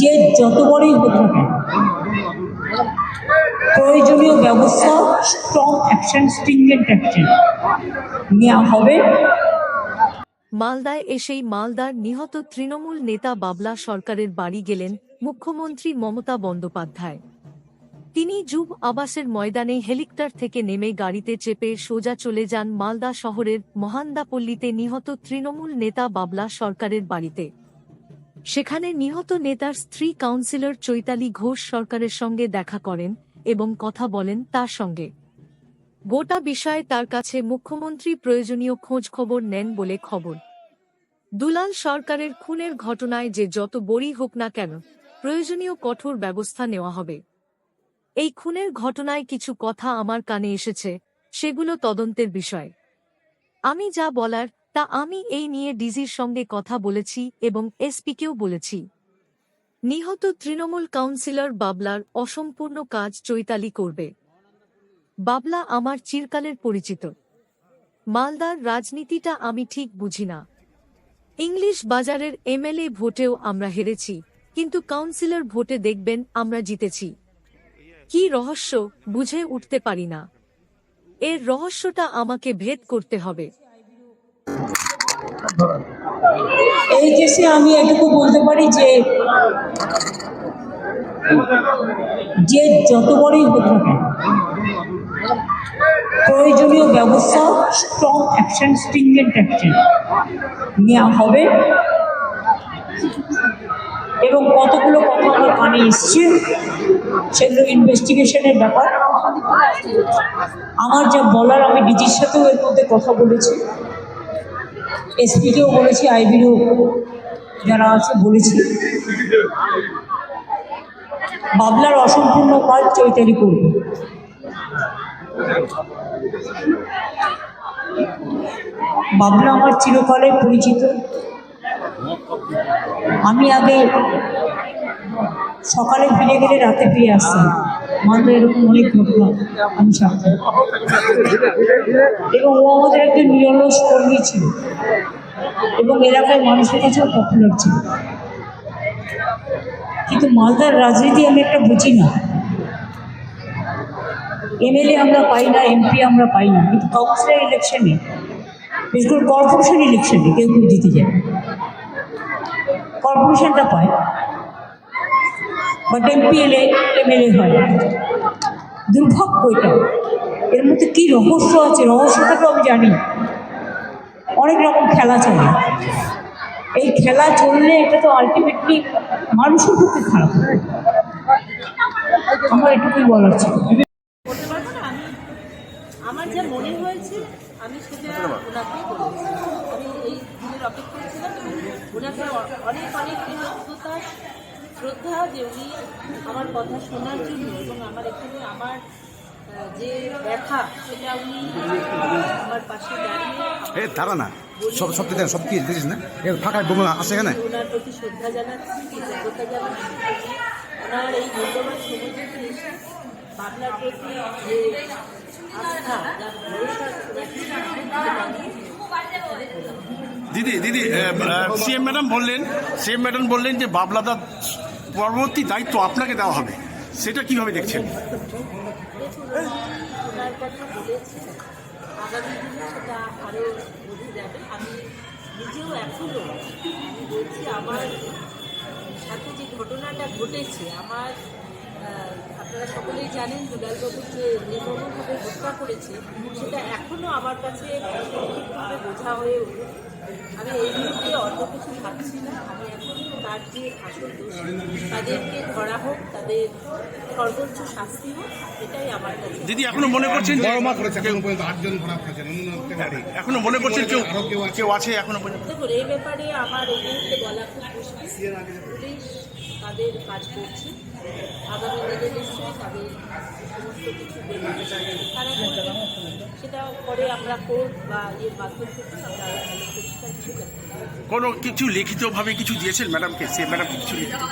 যে যত বড়ই হোক প্রয়োজনীয় ব্যবস্থা স্ট্রং অ্যাকশন স্ট্রিংজেন্ট অ্যাকশন নেওয়া হবে। মালদায় এসেই মালদার নিহত তৃণমূল নেতা বাবলা সরকারের বাড়ি গেলেন মুখ্যমন্ত্রী মমতা বন্দ্যোপাধ্যায়। তিনি যুব আবাসের ময়দানে হেলিকপ্টার থেকে নেমে গাড়িতে চেপে সোজা চলে যান মালদা শহরের মহান্দাপল্লীতে নিহত তৃণমূল নেতা বাবলা সরকারের বাড়িতে। সেখানে নিহত নেতার স্ত্রী কাউন্সিলর চৈতালি ঘোষ সরকারের সঙ্গে দেখা করেন এবং কথা বলেন তার সঙ্গে। গোটা বিষয়ে তার কাছে মুখ্যমন্ত্রী প্রয়োজনীয় খোঁজ খবর নেন বলে খবর। দুলাল সরকারের খুনের ঘটনায় যে যত বড়ই হোক না কেন প্রয়োজনীয় কঠোর ব্যবস্থা নেওয়া হবে। এই খুনের ঘটনায় কিছু কথা আমার কানে এসেছে, সেগুলো তদন্তের বিষয়। আমি যা বলার তা আমি এই নিয়ে ডিজির সঙ্গে কথা বলেছি এবং এসপিকেও বলেছি। নিহত তৃণমূল কাউন্সিলর বাবলার অসম্পূর্ণ কাজ চৈতালি করবে। বাবলা আমার চিরকালের পরিচিত। মালদার রাজনীতিটা আমি ঠিক বুঝি না। ইংলিশ বাজারের এমএলএ ভোটেও আমরা হেরেছি, কিন্তু কাউন্সিলর ভোটে দেখবেন আমরা জিতেছি। কি রহস্য, বুঝে উঠতে পারি না। এর রহস্যটা আমাকে ভেদ করতে হবে। এই কেসে আমি এটুকু বলতে পারি যে যে যত বড়ই হোক প্রয়োজনীয় ব্যবস্থা স্ট্রং অ্যাকশন স্ট্রিংজেন্ট অ্যাকশন নেওয়া হবে। এবং কতগুলো কথা আমার কানে এসছে, সেগুলো ইনভেস্টিগেশনের ব্যাপার। আমার যা বলার, আমি ডিজির সাথেও এর মধ্যে কথা বলেছি। এসপিকেও বলেছি, আইবিরও যারা আছে বলেছি। বাবলার অসম্পূর্ণ কাজ চৈতালি করবে। বাবলা আমার চিরকালে পরিচিত। আমি আগে সকালে ফিরে গেলে রাতে ফিরে আসতাম। মাঝে এরকম অনেক ঘটনা আমি সাথে এবং ও আমাদের একটা নিরলস কর্মী ছিল। এবং এলাকায় মানুষের কাছেও পপুলার ছিল। কিন্তু মালদার রাজনীতি আমি একটা বুঝি না। এমএলএ আমরা পাই না এমপি আমরা পাই না। কিন্তু কাউন্সিলর ইলেকশনে বিশেষ করে কর্পোরেশন ইলেকশনে কেউ কেউ জিতে যায়। কর্পোরেশনটা পায়। বাট এমপি এলে এমএলএ হয়। দুর্ভাগ্য এটা এর মধ্যে কী রহস্য আছে? রহস্যটা তো আমি জানি। অনেক রকম খেলা চলে। এই খেলা চললে এটা তো আলটিমেটলি মানুষের পক্ষে খারাপ আমার এটুকুই বলার ছিল। আমার যা মনে হয়েছে, আমি সেটা ওনাকেই বলেছি। আমি এই দিনের অপেক্ষায় ছিলাম ওনাকে অনেক অনেক কৃতজ্ঞতা শ্রদ্ধা যে উনি আমার কথা শোনার জন্য এবং আমার এখানে আমার যে ব্যথা সেটা উনি আমার পাশে দাঁড়িয়ে এ দাঁড়া না। সব সব দেন সব কি দেখিস না? এ ফাঁকা বোমা আছে এখানে? ওনার প্রতি শ্রদ্ধা জানাচ্ছি কৃতজ্ঞতা জানাচ্ছি ওনার এই মূল্যবান এসে বাংলার প্রতি যে আস্থা যার ভরসা দিদি দিদি সিএম ম্যাডাম বললেন সিএম ম্যাডাম বললেন যে বাবলাদার পরবর্তী দায়িত্ব আপনাকে দেওয়া হবে। সেটা কীভাবে দেখছেন? আগামী দিনে সেটা যাবে আমি বলছি আমার সাথে যে ঘটনাটা ঘটেছে আমার আপনারা সকলেই জানেন দুলালবাবু যে নির্মমভাবে হত্যা করেছে সেটা এখনও আমার কাছে বোঝা হয়ে আমি এই মুহূর্তে অন্য কিছু ভাবছি না। আমি এখন তার যে আসল দোষী তাদেরকে ধরা হোক তাদের সর্বোচ্চ শাস্তি হোক এটাই আমার কাছে। দিদি এখনও মনে করছেন যে মা করেছে এখন পর্যন্ত আটজন ধরা পড়েছেন অন্য অন্য বাড়ি এখনও মনে করছেন কেউ কেউ আছে? এখনও পর্যন্ত? দেখুন এই ব্যাপারে আমার এই মুহূর্তে বলা খুব মুশকিল। পুলিশ তাদের কাজ করছে। আগামী দিনে নিশ্চয়ই তাদের সমস্ত কিছু তারা সেটা পরে আমরা কোর্ট বা এর মাধ্যম আমরা কোনো কিছু লিখিতভাবে কিছু দিয়েছেন ম্যাডামকে? সে ম্যাডাম কিছু লিখিত